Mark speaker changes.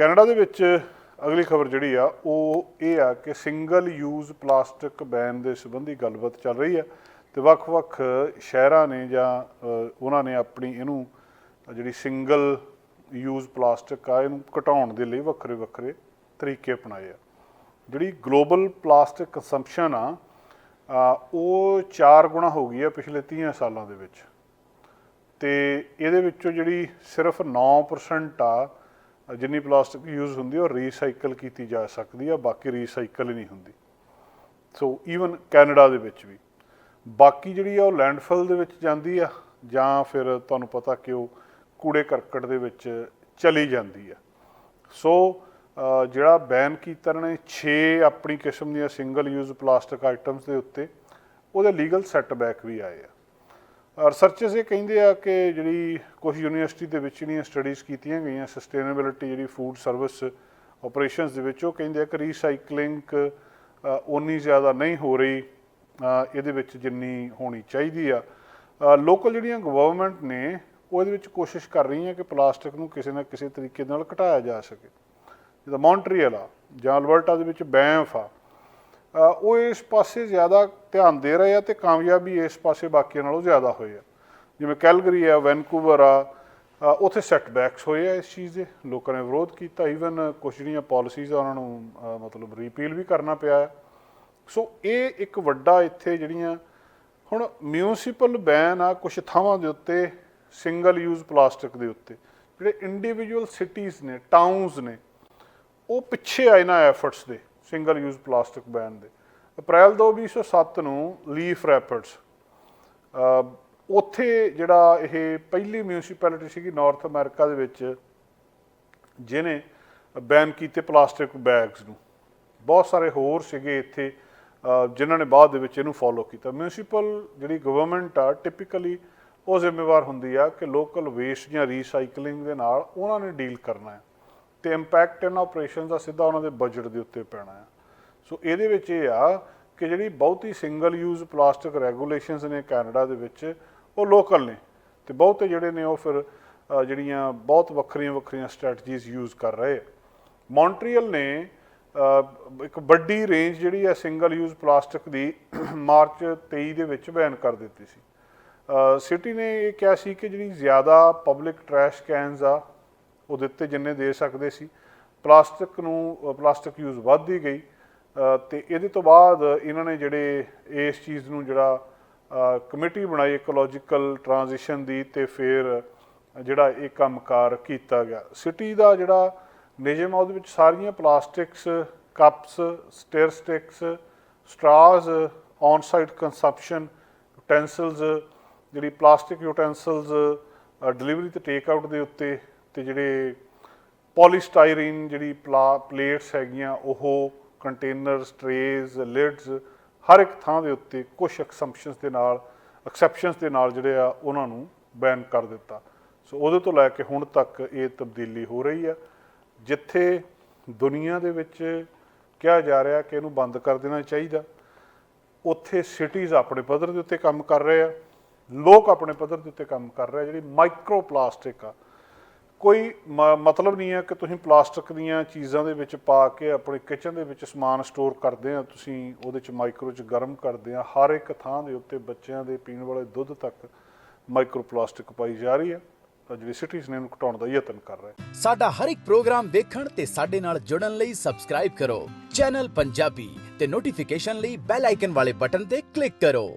Speaker 1: Canada ਦੇ ਵਿੱਚ ਅਗਲੀ ਖਬਰ ਜਿਹੜੀ ਆ, ਉਹ ਇਹ ਆ ਕਿ ਸਿੰਗਲ ਯੂਜ਼ ਪਲਾਸਟਿਕ ਬੈਨ ਦੇ ਸੰਬੰਧੀ ਗੱਲਬਾਤ ਚੱਲ ਰਹੀ ਆ ਤੇ ਵੱਖ-ਵੱਖ ਸ਼ਹਿਰਾਂ ਨੇ ਜਾਂ ਉਹਨਾਂ ਨੇ ਆਪਣੀ ਇਹਨੂੰ, ਜਿਹੜੀ ਸਿੰਗਲ ਯੂਜ਼ ਪਲਾਸਟਿਕ ਆ, ਇਹਨੂੰ ਘਟਾਉਣ ਦੇ ਲਈ ਵੱਖਰੇ-ਵੱਖਰੇ ਤਰੀਕੇ ਅਪਣਾਏ ਆ। ਜਿਹੜੀ ਗਲੋਬਲ ਪਲਾਸਟਿਕ ਕੰਸੰਪਸ਼ਨ ਆ ਉਹ 4 ਗੁਣਾ ਹੋ ਗਈ ਆ ਪਿਛਲੇ 30 ਸਾਲਾਂ ਦੇ ਵਿੱਚ। ਤੇ ਇਹਦੇ ਵਿੱਚੋਂ ਜਿਹੜੀ ਸਿਰਫ 9% ਆ ਜਿੰਨੀ ਪਲਾਸਟਿਕ ਯੂਜ਼ ਹੁੰਦੀ ਆ, ਉਹ ਰੀਸਾਈਕਲ ਕੀਤੀ ਜਾ ਸਕਦੀ ਆ ਬਾਕੀ ਰੀਸਾਈਕਲ ਹੀ ਨਹੀਂ ਹੁੰਦੀ। ਸੋ ਈਵਨ ਕੈਨੇਡਾ ਦੇ ਵਿੱਚ ਵੀ। ਬਾਕੀ ਜਿਹੜੀ ਆ ਉਹ ਲੈਂਡਫਿਲ ਦੇ ਵਿੱਚ ਜਾਂਦੀ ਆ ਜਾਂ ਫਿਰ ਤੁਹਾਨੂੰ ਪਤਾ ਕਿ ਉਹ ਕੂੜੇ ਕਰਕਟ ਦੇ ਵਿੱਚ ਚਲੀ ਜਾਂਦੀ ਆ। ਸੋ ਜਿਹੜਾ ਬੈਨ ਕੀਤਾ ਇਹਨਾਂ ਨੇ 6 ਆਪਣੀ ਕਿਸਮ ਦੀਆਂ ਸਿੰਗਲ ਯੂਜ਼ ਪਲਾਸਟਿਕ ਆਈਟਮਸ ਦੇ ਉੱਤੇ ਉਹਦੇ ਲੀਗਲ ਸੈਟਬੈਕ ਵੀ ਆਏ ਆ। ਰਿਸਰਚਰਸ ਇਹ ਕਹਿੰਦੇ ਆ ਕਿ ਜਿਹੜੀ ਕੁਝ ਯੂਨੀਵਰਸਿਟੀ ਦੇ ਵਿੱਚ ਜਿਹੜੀਆਂ ਸਟੱਡੀਜ਼ ਕੀਤੀਆਂ ਗਈਆਂ ਸਸਟੇਨੇਬਿਲਿਟੀ ਜਿਹੜੀ ਫੂਡ ਸਰਵਿਸ ਆਪਰੇਸ਼ਨਸ ਦੇ ਵਿੱਚ, ਉਹ ਕਹਿੰਦੇ ਆ ਕਿ ਰੀਸਾਈਕਲਿੰਗ ਉਨੀ ਜ਼ਿਆਦਾ ਨਹੀਂ ਹੋ ਰਹੀ ਇਹਦੇ ਵਿੱਚ ਜਿੰਨੀ ਹੋਣੀ ਚਾਹੀਦੀ ਆ। ਲੋਕਲ ਜਿਹੜੀਆਂ ਗਵਰਨਮੈਂਟ ਨੇ, ਉਹ ਇਹਦੇ ਵਿੱਚ ਕੋਸ਼ਿਸ਼ ਕਰ ਰਹੀਆਂ ਕਿ ਪਲਾਸਟਿਕ ਨੂੰ ਕਿਸੇ ਨਾ ਕਿਸੇ ਤਰੀਕੇ ਨਾਲ ਘਟਾਇਆ ਜਾ ਸਕੇ। ਜਿੱਦਾਂ ਮੌਂਟਰੀਅਲ ਆ, ਜਾਂ ਅਲਬਰਟਾ ਦੇ ਵਿੱਚ ਬੈਂਫ ਆ ਉਹ ਇਸ ਪਾਸੇ ਜ਼ਿਆਦਾ ਧਿਆਨ ਦੇ ਰਹੇ ਆ ਤੇ ਕਾਮਯਾਬੀ ਇਸ ਪਾਸੇ ਬਾਕੀਆਂ ਨਾਲੋਂ ਜ਼ਿਆਦਾ ਹੋਏ ਆ। ਜਿਵੇਂ ਕੈਲਗਰੀ ਆ ਵੈਨਕੂਵਰ ਆ ਅ, ਉੱਥੇ ਸੈਟਬੈਕਸ ਹੋਏ ਆ ਇਸ ਚੀਜ਼ ਦੇ। ਲੋਕਾਂ ਨੇ ਵਿਰੋਧ ਕੀਤਾ। ਈਵਨ ਕੁਛ ਜਿਹੜੀਆਂ ਪਾਲਿਸੀਜ਼ ਆ ਉਹਨਾਂ ਨੂੰ ਮਤਲਬ ਰੀਪੀਲ ਵੀ ਕਰਨਾ ਪਿਆ ਆ। ਸੋ ਇਹ ਇੱਕ ਵੱਡਾ ਇੱਥੇ ਜਿਹੜੀਆਂ ਹੁਣ ਮਿਊਨਿਸਪਲ ਬੈਨ ਆ ਕੁਝ ਥਾਵਾਂ ਦੇ ਉੱਤੇ ਸਿੰਗਲ ਯੂਜ਼ ਪਲਾਸਟਿਕ ਦੇ ਉੱਤੇ ਜਿਹੜੇ ਇੰਡੀਵਿਜੂਅਲ ਸਿਟੀਜ਼ ਨੇ ਟਾਊਨਸ ਨੇ ਉਹ ਪਿੱਛੇ ਆਏ ਨਾ ਐਫਰਟਸ ਦੇ। ਸਿੰਗਲ ਯੂਜ਼ ਪਲਾਸਟਿਕ ਬੈਨ ਦੇ। ਅਪ੍ਰੈਲ 2007 ਨੂੰ ਲੀਫ ਰੈਪਿਡਸ ਉੱਥੇ ਜਿਹੜਾ ਇਹ ਪਹਿਲੀ ਮਿਊਨਿਸਪੈਲਿਟੀ ਸੀਗੀ ਨਾਰਥ ਅਮਰੀਕਾ ਦੇ ਵਿੱਚ ਜਿਹਨੇ ਬੈਨ ਕੀਤੇ ਪਲਾਸਟਿਕ ਬੈਗਸ ਨੂੰ। ਬਹੁਤ ਸਾਰੇ ਹੋਰ ਸੀਗੇ ਇੱਥੇ ਅ, ਜਿਨ੍ਹਾਂ ਨੇ ਬਾਅਦ ਦੇ ਵਿੱਚ ਇਹਨੂੰ ਫੋਲੋ ਕੀਤਾ। ਮਿਊਨਿਸਪਲ ਜਿਹੜੀ ਗਵਰਨਮੈਂਟ ਆ ਟਿਪੀਕਲੀ ਉਹ ਜ਼ਿੰਮੇਵਾਰ ਹੁੰਦੀ ਆ ਕਿ ਲੋਕਲ ਵੇਸਟ ਜਾਂ ਰੀਸਾਈਕਲਿੰਗ ਦੇ ਨਾਲ ਉਹਨਾਂ ਨੇ ਡੀਲ ਕਰਨਾ ਹੈ। ਤੇ ਇੰਪੈਕਟ ਇਹਨਾਂ ਆਪਰੇਸ਼ਨ ਦਾ ਸਿੱਧਾ ਉਹਨਾਂ ਦੇ ਬਜਟ ਦੇ ਉੱਤੇ ਪੈਣਾ ਹੈ। ਸੋ ਇਹਦੇ ਵਿੱਚ ਇਹ ਆ ਕਿ ਜਿਹੜੀ ਬਹੁਤੀ ਸਿੰਗਲ ਯੂਜ਼ ਪਲਾਸਟਿਕ ਰੈਗੂਲੇਸ਼ਨਸ ਨੇ ਕੈਨੇਡਾ ਦੇ ਵਿੱਚ, ਉਹ ਲੋਕਲ ਨੇ। ਤੇ ਬਹੁਤੇ ਜਿਹੜੇ ਨੇ ਉਹ ਫਿਰ ਜਿਹੜੀਆਂ ਬਹੁਤ ਵੱਖਰੀਆਂ ਵੱਖਰੀਆਂ ਸਟ੍ਰੈਟਜੀਜ਼ ਯੂਜ਼ ਕਰ ਰਹੇ ਆ। ਮੌਂਟਰੀਅਲ ਨੇ ਇੱਕ ਵੱਡੀ ਰੇਂਜ ਜਿਹੜੀ ਹੈ ਸਿੰਗਲ ਯੂਜ਼ ਪਲਾਸਟਿਕ ਦੀ ਮਾਰਚ 23 ਦੇ ਵਿੱਚ ਬੈਨ ਕਰ ਦਿੱਤੀ ਸੀ। ਸਿਟੀ ਨੇ ਇਹ ਕਿਹਾ ਸੀ ਕਿ ਜਿਹੜੀ ਜ਼ਿਆਦਾ ਪਬਲਿਕ ਟਰੈਸ਼ ਕੈਨਸ ਆ ਉਹ ਦਿੱਤੇ ਜਿੰਨੇ ਦੇ ਸਕਦੇ ਸੀ। ਪਲਾਸਟਿਕ ਨੂੰ ਪਲਾਸਟਿਕ ਯੂਜ਼ ਵੱਧਦੀ ਗਈ। ਅ, ਤੇ ਇਹਦੇ ਤੋਂ ਬਾਅਦ ਇਹਨਾਂ ਨੇ ਜਿਹੜੇ ਇਸ ਚੀਜ਼ ਨੂੰ ਜਿਹੜਾ ਕਮੇਟੀ ਬਣਾਈ ਇਕੋਲੋਜੀਕਲ ਟ੍ਰਾਂਜੀਸ਼ਨ ਦੀ ਤੇ ਫਿਰ ਜਿਹੜਾ ਇਹ ਕੰਮਕਾਰ ਕੀਤਾ ਗਿਆ। ਸਿਟੀ ਦਾ ਜਿਹੜਾ ਨਿਯਮ ਆ ਉਹਦੇ ਵਿੱਚ ਸਾਰੀਆਂ plastics cups stir sticks straws on site consumption utensils ਜਿਹੜੀ ਪਲਾਸਟਿਕ ਯੂਟੈਂਸਿਲਸ ਡਿਲੀਵਰੀ ਤੇ ਟੇਕ ਆਊਟ ਦੇ ਉੱਤੇ ਤੇ ਜਿਹੜੇ ਪੋਲੀਸਟਾਈਰੀਨ ਜਿਹੜੀ ਪਲੇਟਸ ਹੈਗੀਆਂ, ਉਹ ਕੰਟੇਨਰਸ ਟਰੇਜ਼ ਲਿਡਸ ਹਰ ਇੱਕ ਥਾਂ ਦੇ ਉੱਤੇ ਕੁਝ ਐਕਸੈਂਪਸ਼ਨਸ ਦੇ ਨਾਲ ਐਕਸੈਪਸ਼ਨਸ ਦੇ ਨਾਲ ਜਿਹੜੇ ਆ, ਉਹਨਾਂ ਨੂੰ ਬੈਨ ਕਰ ਦਿੱਤਾ। ਸੋ ਉਹਦੇ ਤੋਂ ਲੈ ਕੇ ਹੁਣ ਤੱਕ ਇਹ ਤਬਦੀਲੀ ਹੋ ਰਹੀ ਆ। ਜਿੱਥੇ ਦੁਨੀਆ ਦੇ ਵਿੱਚ ਕਿਹਾ ਜਾ ਰਿਹਾ ਕਿ ਇਹਨੂੰ ਬੰਦ ਕਰ ਦੇਣਾ ਚਾਹੀਦਾ, ਉੱਥੇ ਸਿਟੀਜ਼ ਆਪਣੇ ਪੱਧਰ ਦੇ ਉੱਤੇ ਕੰਮ ਕਰ ਰਹੇ ਆ, ਲੋਕ ਆਪਣੇ ਪੱਧਰ ਦੇ ਉੱਤੇ ਕੰਮ ਕਰ ਰਹੇ ਆ, ਜਿਹੜੀ ਮਾਈਕਰੋ ਪਲਾਸਟਿਕ ਆ ਕੋਈ ਮਤਲਬ ਨਹੀਂ ਹੈ ਕਿ ਤੁਸੀਂ ਪਲਾਸਟਿਕ ਦੀਆਂ ਚੀਜ਼ਾਂ ਦੇ ਵਿੱਚ ਪਾ ਕੇ ਆਪਣੇ ਕਿਚਨ ਦੇ ਵਿੱਚ ਸਮਾਨ ਸਟੋਰ ਕਰਦੇ ਆ, ਤੁਸੀਂ ਉਹਦੇ ਚ ਮਾਈਕਰੋ ਚ ਗਰਮ ਕਰਦੇ ਆ, ਹਰ ਇੱਕ ਥਾਂ ਦੇ ਉੱਤੇ ਬੱਚਿਆਂ ਦੇ ਪੀਣ ਵਾਲੇ ਦੁੱਧ ਤੱਕ ਮਾਈਕਰੋ ਪਲਾਸਟਿਕ ਪਾਈ ਜਾ ਰਹੀ ਹੈ। ਤਾਂ ਜਿਹੜੀ ਸਿਟੀਜ਼ ਨੇ ਇਹਨੂੰ ਘਟਾਉਣ ਦਾ ਯਤਨ ਕਰ ਰਹੇ
Speaker 2: ਸਾਡਾ ਹਰ ਇੱਕ ਪ੍ਰੋਗਰਾਮ ਦੇਖਣ ਤੇ ਸਾਡੇ ਨਾਲ ਜੁੜਨ ਲਈ ਸਬਸਕ੍ਰਾਈਬ ਕਰੋ। ਚੈਨਲ ਪੰਜਾਬੀ ਤੇ ਨੋਟੀਫਿਕੇਸ਼ਨ ਲਈ ਬੈਲ ਆਈਕਨ ਵਾਲੇ ਬਟਨ ਤੇ ਕਲਿੱਕ ਕਰੋ।